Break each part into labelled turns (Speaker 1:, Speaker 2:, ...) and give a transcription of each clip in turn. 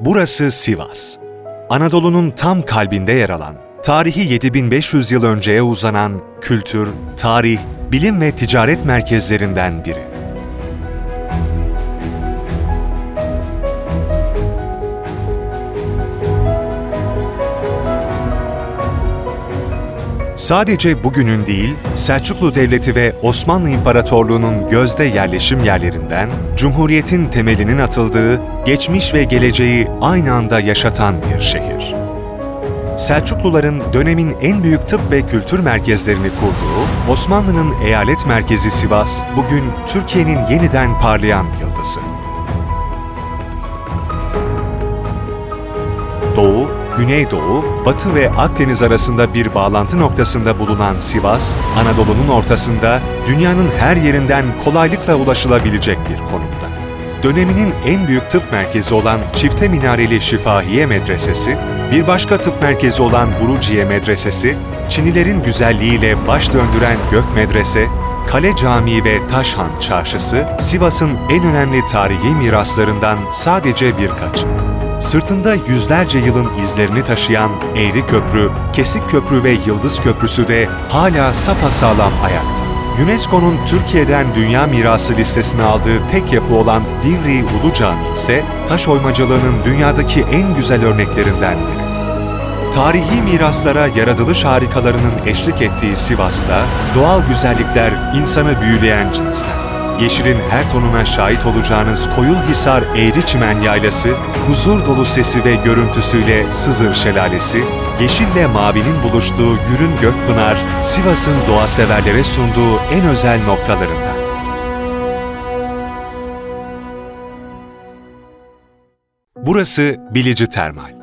Speaker 1: Burası Sivas. Anadolu'nun tam kalbinde yer alan, tarihi 7500 yıl önceye uzanan kültür, tarih, bilim ve ticaret merkezlerinden biri. Sadece bugünün değil, Selçuklu Devleti ve Osmanlı İmparatorluğu'nun gözde yerleşim yerlerinden, Cumhuriyet'in temelinin atıldığı, geçmiş ve geleceği aynı anda yaşatan bir şehir. Selçukluların dönemin en büyük tıp ve kültür merkezlerini kurduğu Osmanlı'nın eyalet merkezi Sivas, bugün Türkiye'nin yeniden parlayan yıldızı. Güneydoğu, Batı ve Akdeniz arasında bir bağlantı noktasında bulunan Sivas, Anadolu'nun ortasında dünyanın her yerinden kolaylıkla ulaşılabilecek bir konumda. Döneminin en büyük tıp merkezi olan Çifte Minareli Şifahiye Medresesi, bir başka tıp merkezi olan Buruciye Medresesi, Çinilerin güzelliğiyle baş döndüren Gök Medrese, Kale Camii ve Taşhan Çarşısı, Sivas'ın en önemli tarihi miraslarından sadece birkaçı. Sırtında yüzlerce yılın izlerini taşıyan Eğri Köprü, Kesik Köprü ve Yıldız Köprüsü de hala sapasağlam ayakta. UNESCO'nun Türkiye'den Dünya Mirası listesine aldığı tek yapı olan Divriği Ulu Camii ise taş oymacılığının dünyadaki en güzel örneklerinden biri. Tarihi miraslara yaratılış harikalarının eşlik ettiği Sivas'ta doğal güzellikler insanı büyüleyen cinsten. Yeşilin her tonuna şahit olacağınız Koyulhisar Eğri Çimen Yaylası, huzur dolu sesi ve görüntüsüyle Sızır Şelalesi, yeşille mavinin buluştuğu Gürün Gökpınar, Sivas'ın doğa severlere sunduğu en özel noktalarından. Burası Bilici Termal.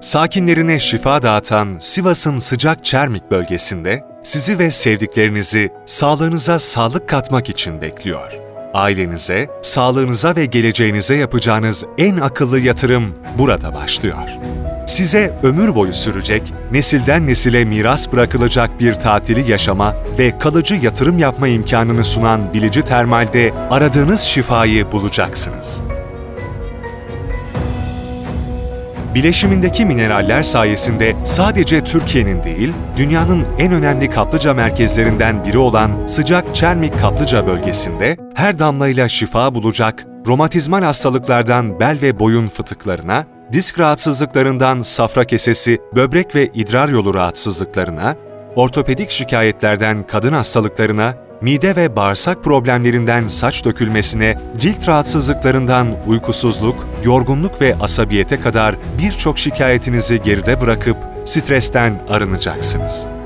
Speaker 1: Sakinlerine şifa dağıtan Sivas'ın sıcak Çermik bölgesinde sizi ve sevdiklerinizi sağlığınıza sağlık katmak için bekliyor. Ailenize, sağlığınıza ve geleceğinize yapacağınız en akıllı yatırım burada başlıyor. Size ömür boyu sürecek, nesilden nesile miras bırakılacak bir tatili yaşama ve kalıcı yatırım yapma imkanını sunan Bilici Termal'de aradığınız şifayı bulacaksınız. Bileşimindeki mineraller sayesinde sadece Türkiye'nin değil, dünyanın en önemli kaplıca merkezlerinden biri olan sıcak Çermik Kaplıca bölgesinde her damlayla şifa bulacak, romatizmal hastalıklardan bel ve boyun fıtıklarına, disk rahatsızlıklarından safra kesesi, böbrek ve idrar yolu rahatsızlıklarına, ortopedik şikayetlerden kadın hastalıklarına, mide ve bağırsak problemlerinden saç dökülmesine, cilt rahatsızlıklarından uykusuzluk, yorgunluk ve asabiyete kadar birçok şikayetinizi geride bırakıp stresten arınacaksınız.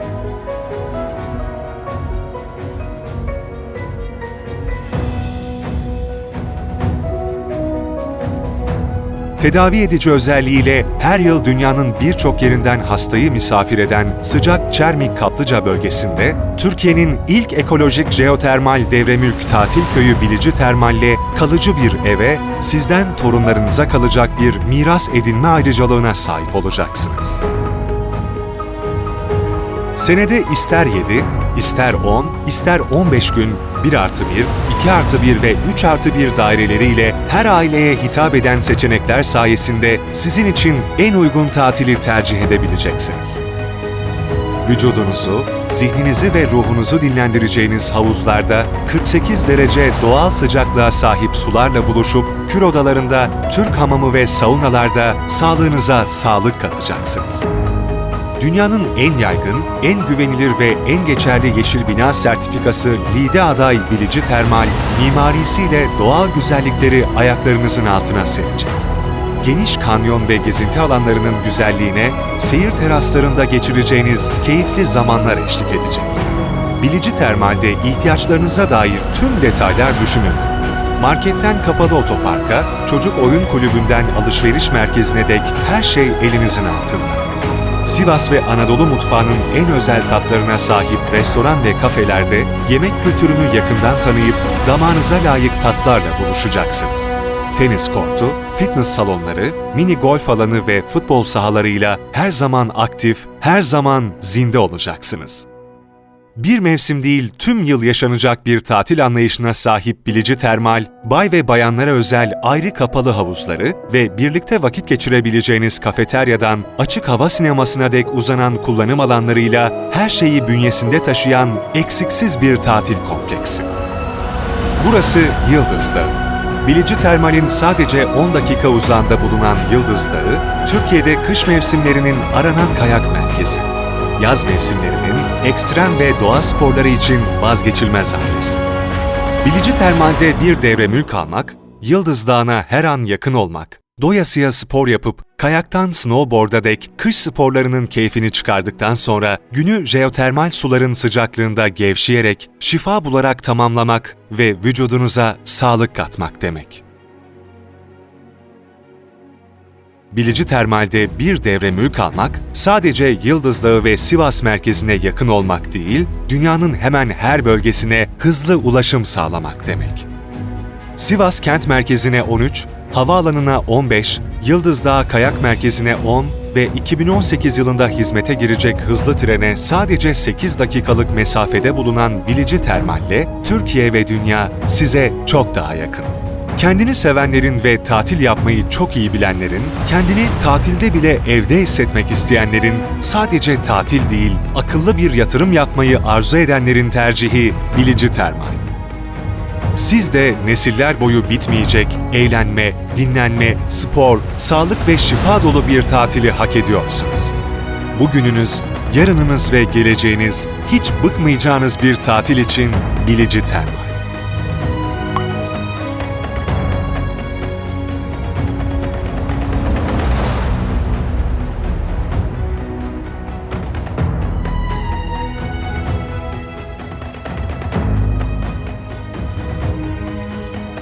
Speaker 1: Tedavi edici özelliğiyle her yıl dünyanın birçok yerinden hastayı misafir eden sıcak Çermik Kaplıca bölgesinde, Türkiye'nin ilk ekolojik jeotermal devremülk tatil köyü Bilici Termal'le kalıcı bir eve, sizden torunlarınıza kalacak bir miras edinme ayrıcalığına sahip olacaksınız. Senede ister 7, ister 10, ister 15 gün 1 artı 1, 2 artı 1 ve 3 artı 1 daireleriyle her aileye hitap eden seçenekler sayesinde sizin için en uygun tatili tercih edebileceksiniz. Vücudunuzu, zihninizi ve ruhunuzu dinlendireceğiniz havuzlarda 48 derece doğal sıcaklığa sahip sularla buluşup kür odalarında, Türk hamamı ve saunalarda sağlığınıza sağlık katacaksınız dünyanın en yaygın, en güvenilir ve en geçerli yeşil bina sertifikası LİDE aday Bilici Termal, mimarisiyle doğal güzellikleri ayaklarınızın altına serecek. Geniş kanyon ve gezinti alanlarının güzelliğine, seyir teraslarında geçireceğiniz keyifli zamanlar eşlik edecek. Bilici Termal'de ihtiyaçlarınıza dair tüm detaylar düşünün. Marketten kapalı otoparka, çocuk oyun kulübünden alışveriş merkezine dek her şey elinizin altında. Sivas ve Anadolu mutfağının en özel tatlarına sahip restoran ve kafelerde yemek kültürünü yakından tanıyıp damağınıza layık tatlarla buluşacaksınız. Tenis kortu, fitness salonları, mini golf alanı ve futbol sahalarıyla her zaman aktif, her zaman zinde olacaksınız. Bir mevsim değil tüm yıl yaşanacak bir tatil anlayışına sahip Bilici Termal, bay ve bayanlara özel ayrı kapalı havuzları ve birlikte vakit geçirebileceğiniz kafeteryadan açık hava sinemasına dek uzanan kullanım alanlarıyla her şeyi bünyesinde taşıyan eksiksiz bir tatil kompleksi. Burası Yıldız Dağı. Bilici Termal'in sadece 10 dakika uzağında bulunan Yıldız Dağı, Türkiye'de kış mevsimlerinin aranan kayak merkezi. Yaz mevsimlerinin ekstrem ve doğa sporları için vazgeçilmez adresi. Bilici Termal'de bir devre mülk almak, Yıldız Dağı'na her an yakın olmak, doyasıya spor yapıp kayaktan snowboard'a dek kış sporlarının keyfini çıkardıktan sonra günü jeotermal suların sıcaklığında gevşeyerek şifa bularak tamamlamak ve vücudunuza sağlık katmak demek. Bilici Termal'de bir devre mülk almak, sadece Yıldız Dağı ve Sivas merkezine yakın olmak değil, dünyanın hemen her bölgesine hızlı ulaşım sağlamak demek. Sivas kent merkezine 13, havaalanına 15, Yıldız Dağı Kayak Merkezi'ne 10 ve 2018 yılında hizmete girecek hızlı trene sadece 8 dakikalık mesafede bulunan Bilici Termal'le Türkiye ve dünya size çok daha yakın. Kendini sevenlerin ve tatil yapmayı çok iyi bilenlerin, kendini tatilde bile evde hissetmek isteyenlerin, sadece tatil değil, akıllı bir yatırım yapmayı arzu edenlerin tercihi Bilici Termal. Siz de nesiller boyu bitmeyecek eğlenme, dinlenme, spor, sağlık ve şifa dolu bir tatili hak ediyorsunuz. Bugününüz, yarınınız ve geleceğiniz hiç bıkmayacağınız bir tatil için Bilici Termal.